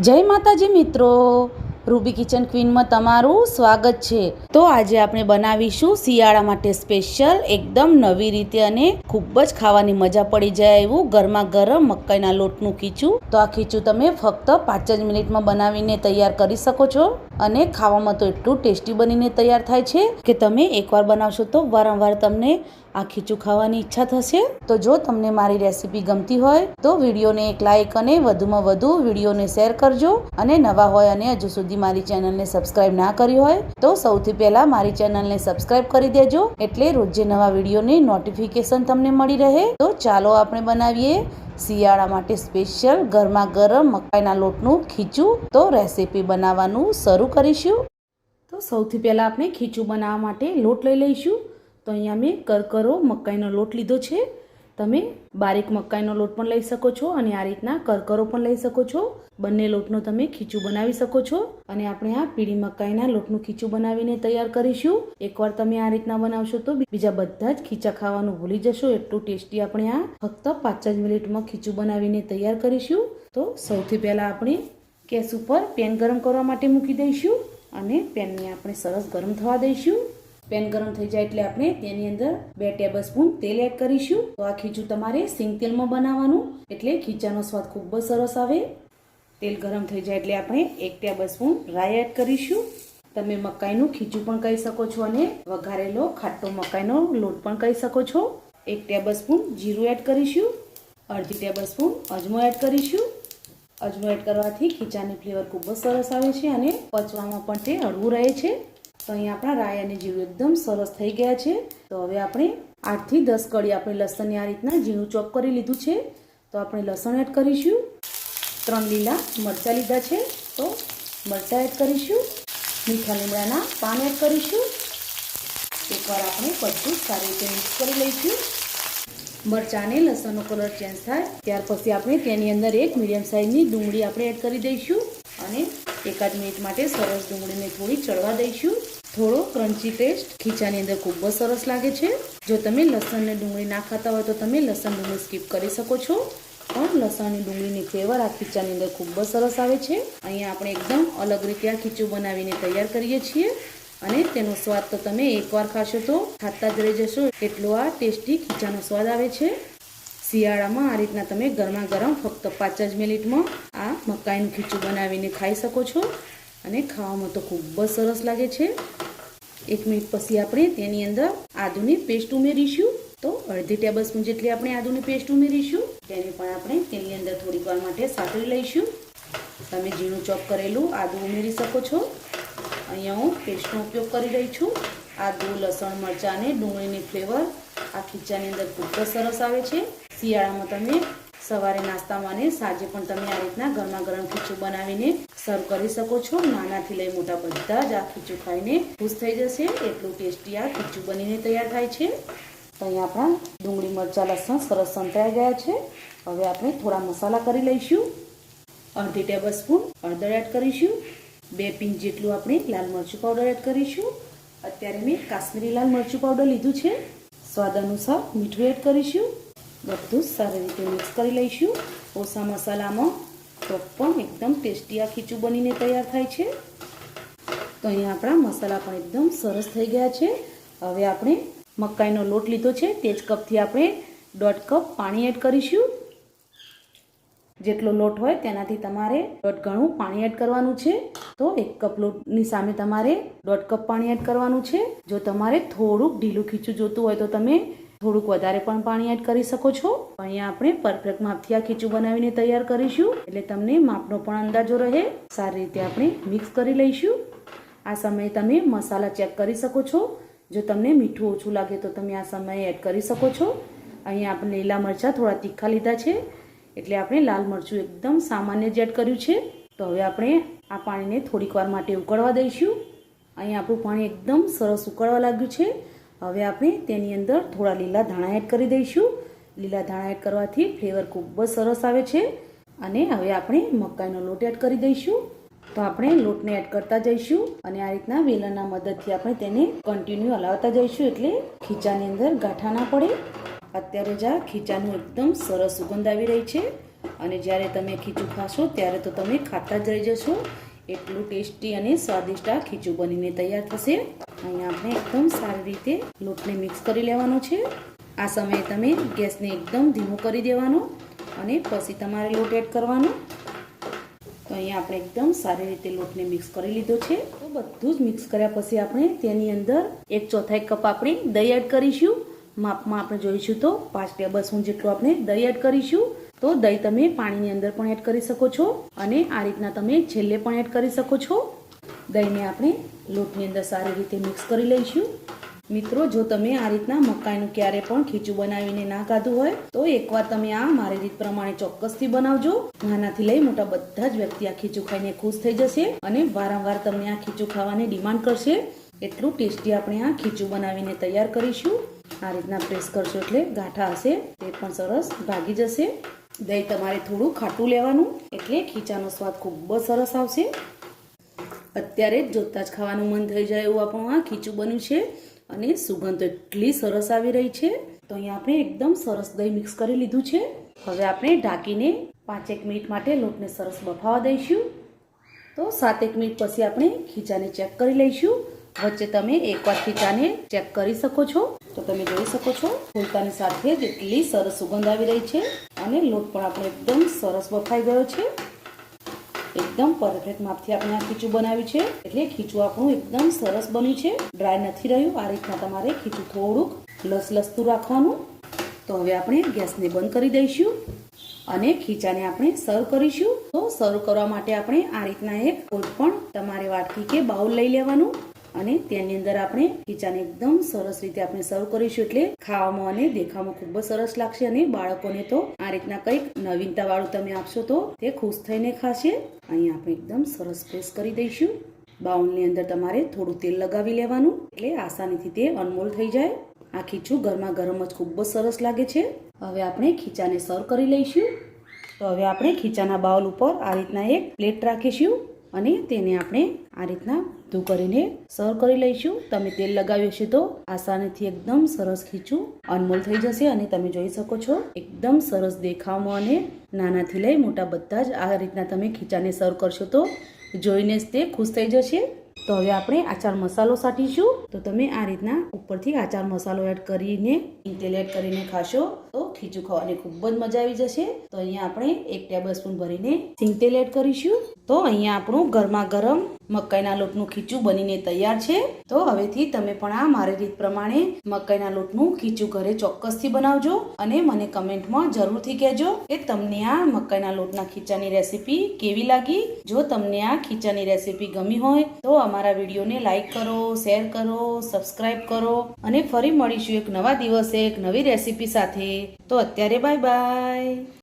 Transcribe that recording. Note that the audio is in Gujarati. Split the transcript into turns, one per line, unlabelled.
જય માતાજી મિત્રો. રૂબી કિચન ક્વીનમાં તમારું સ્વાગત છે. તો આજે આપણે બનાવીશું શિયાળા માટે સ્પેશિયલ એકદમ નવી રીતે અને ખૂબ જ ખાવાની મજા પડી જાય એવું ગરમા ગરમ મકાઈના લોટનું ખીચું. તો આ ખીચું તમે ફક્ત પાંચ જ મિનિટમાં બનાવીને તૈયાર કરી શકો છો અને ખાવામાં તો એટલું ટેસ્ટી બનીને તૈયાર થાય છે કે તમે એકવાર બનાવશો તો વારંવાર તમને આ ખીચું ખાવાની ઈચ્છા થશે? તો જો તમને મારી રેસીપી ગમતી હોય, તો વિડીયોને એક લાઇક અને વધુમાં વધુ વિડીયોને શેર કરજો. અને નવા હોય અને હજુ સુધી મારી ચેનલને સબસ્ક્રાઇબ ના કરી હોય, તો સૌથી પહેલાં મારી ચેનલને સબસ્ક્રાઇબ કરી દેજો. એટલે રોજે નવા વિડીયોની નોટિફિકેશન તમને મળી રહે. તો ચાલો આપણે બનાવીએ શિયાળા માટે સ્પેશિયલ ગરમા ગરમ મકાઈના લોટનું ખીચું. તો રેસીપી બનાવવાનું શરૂ કરીશું. તો સૌથી પહેલાં આપણે ખીચું બનાવવા માટે લોટ લઈ લઈશું. તો અહીંયા મેં કરકરો મકાઈનો લોટ લીધો છે. તમે બારીક મકાઈનો લોટ પણ લઈ શકો છો અને આ રીતના કરકરો પણ લઈ શકો છો. બંને લોટનો તમે ખીચું બનાવી શકો છો. અને આપણે આ પીળી મકાઈના લોટનું ખીચું બનાવીને તૈયાર કરીશું. એકવાર તમે આ રીતના બનાવશો તો બીજા બધા જ ખીચા ખાવાનું ભૂલી જશો. એટલું ટેસ્ટી આપણે આ ફક્ત પાંચ જ મિનિટમાં ખીચું બનાવીને તૈયાર કરીશું. તો સૌથી પહેલાં આપણે ગેસ ઉપર પેન ગરમ કરવા માટે મૂકી દઈશું અને પેનને આપણે સરસ ગરમ થવા દઈશું. પેન ગરમ થઈ જાય એટલે આપણે તેની અંદર બે ટેબલ સ્પૂન તેલ એડ કરીશું. તો આ ખીચું તમારે સિંગ તેલમાં બનાવવાનું, એટલે ખીચાનો સ્વાદ ખૂબ જ સરસ આવે. તેલ ગરમ થઈ જાય એટલે આપણે એક ટેબલ સ્પૂન રાઈ એડ કરીશું. તમે મકાઈનું ખીચું પણ કહી શકો છો અને વઘારેલો ખાટો મકાઈનો લોટ પણ કહી શકો છો. એક ટેબલ સ્પૂન જીરું એડ કરીશું. અડધી ટેબલ સ્પૂન અજમો એડ કરીશું. અજમો એડ કરવાથી ખીચાની ફ્લેવર ખૂબ જ સરસ આવે છે અને પચવામાં પણ તે હળવું રહે છે. તો અહીંયા આપણા રાય અને જીરું એકદમ સરસ થઈ ગયા છે. તો હવે આપણે આઠથી દસ કળી આપણે લસણની આ રીતના ઝીણું ચોપ કરી લીધું છે. તો આપણે લસણ એડ કરીશું. ત્રણ લીલા મરચાં લીધા છે. તો મરચાં એડ કરીશું. મીઠા લીમડાના પાન એડ કરીશું. એકવાર આપણે બધું સારી રીતે મિક્સ કરી લઈશું. મરચાં અને લસણનો કલર ચેન્જ થાય, ત્યાર પછી આપણે તેની અંદર એક મીડિયમ સાઇઝની ડુંગળી આપણે એડ કરી દઈશું અને એકાદ મિનિટ માટે સરસ ડુંગળીને થોડી ચડવા દઈશું. થોડો ક્રન્ચી ટેસ્ટ ખીચાની અંદર ખૂબ જ સરસ લાગે છે. જો તમે લસણ ને ડુંગળી ના ખાતા હોય તો તમે લસણ ડુંગળી સ્કીપ કરી શકો છો. પણ લસણની ડુંગળીની ફ્લેવર આ ખીચાની અંદર ખૂબ જ સરસ આવે છે. અહીંયા આપણે એકદમ અલગ રીતે આ ખીચું બનાવીને તૈયાર કરીએ છીએ. અને તેનો સ્વાદ તો તમે એકવાર ખાશો તો ખાતા જ રહી જશો. એટલો આ ટેસ્ટી ખીચાનો સ્વાદ આવે છે. શિયાળામાં આ રીતના તમે ગરમા ગરમ ફક્ત પાંચ જ મિનિટમાં આ મકાઈનું ખીચું બનાવીને ખાઈ શકો છો. અને ખાવામાં તો ખૂબ જ સરસ લાગે છે. એક મિનિટ પછી આપણે તેની અંદર આદુની પેસ્ટ ઉમેરીશું. તો અડધી ટેબલ સ્પૂન જેટલી આપણે આદુની પેસ્ટ ઉમેરીશું. તેને પણ આપણે તેની અંદર થોડીક વાર માટે સાતળી લઈશું. તમે ઝીણું ચોપ કરેલું આદુ ઉમેરી શકો છો. અહીંયા હું પેસ્ટનો ઉપયોગ કરી રહી છું. આદુ, લસણ, મરચાં અને ડુંગળીની ફ્લેવર આ ખીચાની અંદર ખૂબ જ સરસ આવે છે. શિયાળામાં તમે સવારે નાસ્તામાં અને સાંજે પણ તમે આ રીતના ગરમા ગરમ ખીચું બનાવીને સર્વ કરી શકો છો. નાનાથી લઈ મોટા બધા જ આ ખીચું ખાઈને ખુશ થઈ જશે. એટલું ટેસ્ટી આ ખીચું બનીને તૈયાર થાય છે. અહીંયા આપણા ડુંગળી, મરચાં, લસણ સરસ સંતરાઈ ગયા છે. હવે આપણે થોડા મસાલા કરી લઈશું. અડધી ટેબલ સ્પૂન હળદર એડ કરીશું. બે પિંચ જેટલું આપણે લાલ મરચું પાવડર એડ કરીશું. અત્યારે મેં કાશ્મીરી લાલ મરચું પાવડર લીધું છે. સ્વાદ અનુસાર મીઠું એડ કરીશું. બધું સારી રીતે મિક્સ કરી લઈશું ઓછા મસાલામાં તો પણ એકદમ ટેસ્ટી આ ખીચું બનીને તૈયાર થાય છે તો અહીંયા આપણા મસાલા પણ એકદમ સરસ થઈ ગયા છે હવે આપણે મકાઈનો લોટ લીધો છે। તે જ કપથી આપણે દોઢ કપ પાણી એડ કરીશું જેટલો લોટ હોય તેનાથી તમારે દોઢ ગણું પાણી એડ કરવાનું છે તો એક કપ લોટની સામે તમારે દોઢ કપ પાણી એડ કરવાનું છે જો તમારે થોડુંક ઢીલું ખીચું જોતું હોય તો તમે થોડુંક વધારે પણ પાણી એડ કરી શકો છો. અહીંયા આપણે પરફેક્ટ માપથી આ ખીચું બનાવીને તૈયાર કરીશું. એટલે તમને માપનો પણ અંદાજો રહે. સારી રીતે આપણે મિક્સ કરી લઈશું. આ સમયે તમે મસાલા ચેક કરી શકો છો. જો તમને મીઠું ઓછું લાગે તો તમે આ સમયે એડ કરી શકો છો. અહીંયા આપણે લીલા મરચાં થોડા તીખા લીધા છે. એટલે આપણે લાલ મરચું એકદમ સામાન્ય જ એડ કર્યું છે. તો હવે આપણે આ પાણીને થોડીક વાર માટે ઉકળવા દઈશું. અહીંયા આપણું પાણી એકદમ સરસ ઉકળવા લાગ્યું છે. હવે આપણે તેની અંદર થોડા લીલા ધાણા એડ કરી દઈશું. લીલા ધાણા એડ કરવાથી ફ્લેવર ખૂબ જ સરસ આવે છે. અને હવે આપણે મકાઈનો લોટ એડ કરી દઈશું. તો આપણે લોટને એડ કરતા જઈશું અને આ રીતના વેલણના મદદથી આપણે તેને કન્ટિન્યુ હલાવતા જઈશું એટલે ખીચાની અંદર ગાંઠા ના પડે. અત્યારે જ આ ખીચાનું એકદમ સરસ સુગંધ આવી રહી છે. અને જ્યારે તમે ખીચું ખાશો ત્યારે તો તમે ખાતા જ રહી જશો. એટલું ટેસ્ટી અને સ્વાદિષ્ટ આ ખીચું બનીને તૈયાર થશે. અહીંયા આપણે એકદમ સારી રીતે લોટને મિક્સ કરી લેવાનો છે. આ સમયે તમે ગેસને એકદમ ધીમું કરી દેવાનો અને પછી તમારે લોટ એડ કરવાનો. તો અહીંયા આપણે એકદમ સારી રીતે લોટને મિક્સ કરી લીધો છે. તો બધું જ મિક્સ કર્યા પછી આપણે તેની અંદર એક ચોથાઈ કપ આપણે દહીં એડ કરીશું. માપમાં આપણે જોઈશું તો પાંચ ટેબલ સ્પૂન જેટલું આપણે દહીં એડ કરીશું. તો દહીં તમે પાણીની અંદર પણ એડ કરી શકો છો અને આ રીતના તમે છેલ્લે પણ એડ કરી શકો છો. દહીંને આપણે લોટની અંદર સારી રીતે મિક્સ કરી લઈશું. મિત્રો, જો તમે આ રીતના મકાઈનું ક્યારે પણ ખીચું બનાવીને ના ખાધું હોય, તો એકવાર તમે આ મારી રીત પ્રમાણે ચોક્કસથી બનાવજો. નાનાથી લઈ મોટા બધા જ વ્યક્તિ આ ખીચું ખાઈને ખુશ થઈ જશે અને વારંવાર તમને આ ખીચું ખાવાની ડિમાન્ડ કરશે. એટલું ટેસ્ટી આપણે આ ખીચું બનાવીને તૈયાર કરીશું. આ રીતના પ્રેસ કરશો એટલે ગાંઠા હશે, તે પણ સરસ ભાગી જશે. દહીં તમારે થોડું ખાટું લેવાનું, એટલે ખીચાનો સ્વાદ ખૂબ જ સરસ આવશે. અત્યારે જ જોતા જ ખાવાનું મન થઈ જાય એવું આપણું આ ખીચું બન્યું છે અને સુગંધ એટલી સરસ આવી રહી છે. તો અહીંયા આપણે એકદમ સરસ દહીં મિક્સ કરી લીધું છે. હવે આપણે ઢાંકીને પાંચેક મિનિટ માટે લોટને સરસ બફાવા દઈશું. તો સાતેક મિનિટ પછી આપણે ખીચાને ચેક કરી લઈશું. વચ્ચે તમે એકવાર ખીચાને ચેક કરી શકો છો. તો તમે જોઈ શકો છો ફૂલતાની સાથે જ એટલી સરસ સુગંધ આવી રહી છે અને લોટ પણ આપણો એકદમ સરસ બફાઈ ગયો છે. એકદમ પરફેક્ટ માપથી આપણે આ ખીચું બનાવ્યું છે. એટલે ખીચું આપણું એકદમ સરસ બન્યું છે. ડ્રાય નથી રહ્યું. આ રીતના તમારે ખીચું થોડુંક લસલસતું રાખવાનું. તો હવે આપણે ગેસને બંધ કરી દઈશું અને ખીચાને આપણે સર્વ કરીશું. તો સર્વ કરવા માટે આપણે આ રીતના એક કોઈ પણ તમારે વાટકી કે બાઉલ લઈ લેવાનું. અને તેની અંદર આપણે ખીચાને એકદમ સરસ રીતે આપણે સર્વ કરીશું એટલે ખાવામાં અને દેખાવામાં ખૂબ જ સરસ લાગશે અને બાળકોને તો આ રીતના કંઈક નવીનતા વાળું તમે આપશો તો તે ખુશ થઈને ખાશે. અહીં આપણે એકદમ સરસ પ્રેસ કરી દઈશું. બાઉલની અંદર તમારે થોડું તેલ લગાવી લેવાનું એટલે આસાનીથી તે અનમોલ થઈ જાય. આ ખીચું ગરમા ગરમ જ ખૂબ જ સરસ લાગે છે. હવે આપણે ખીચાને સર્વ કરી લઈશું. તો હવે આપણે ખીચાના બાઉલ ઉપર આ રીતના એક પ્લેટ રાખીશું. અને તેને આપણે આ રીતના ધૂ કરીને સર્વ કરી લઈશું. તમે તેલ લગાવ્યું છે તો આસાનીથી એકદમ સરસ ખીચું અનમોલ થઈ જશે અને તમે જોઈ શકો છો, એકદમ સરસ દેખાવમાં અને નાનાથી લઈ મોટા બધા જ આ રીતના તમે ખીચાને સર્વ કરશો તો જોઈને જ તે ખુશ થઈ જશે. તો હવે આપણે આચાર મસાલો સાટીશું. તો તમે આ રીતના ઉપરથી આચાર મસાલો એડ કરીને, તેલ એડ કરીને ખાશો તો ખીચું ખાવાની ખૂબ જ મજા આવી જશે. તો અહીંયા આપણે એક ટેબલ સ્પૂન ભરીને સિંગ તેલ એડ કરીશું. તો અહીંયા આપણું ગરમા ગરમ મકાઈના લોટનું ખીચું બનીને તૈયાર છે. તો હવેથી તમે પણ આ મારી રીત પ્રમાણે મકાઈના લોટનું ખીચું ઘરે ચોક્કસથી બનાવજો અને મને કમેન્ટમાં જરૂરથી કહેજો કે તમને આ મકાઈના લોટના ખીચાની રેસીપી કેવી લાગી? જો તમને આ ખીચાની રેસીપી ગમી હોય, તો અમારા વિડીયોને લાઈક કરો, શેર કરો સબસ્ક્રાઈબ કરો અને ફરી મળીશું એક નવા દિવસે એક નવી રેસીપી સાથે. તો અત્યારે બાય બાય.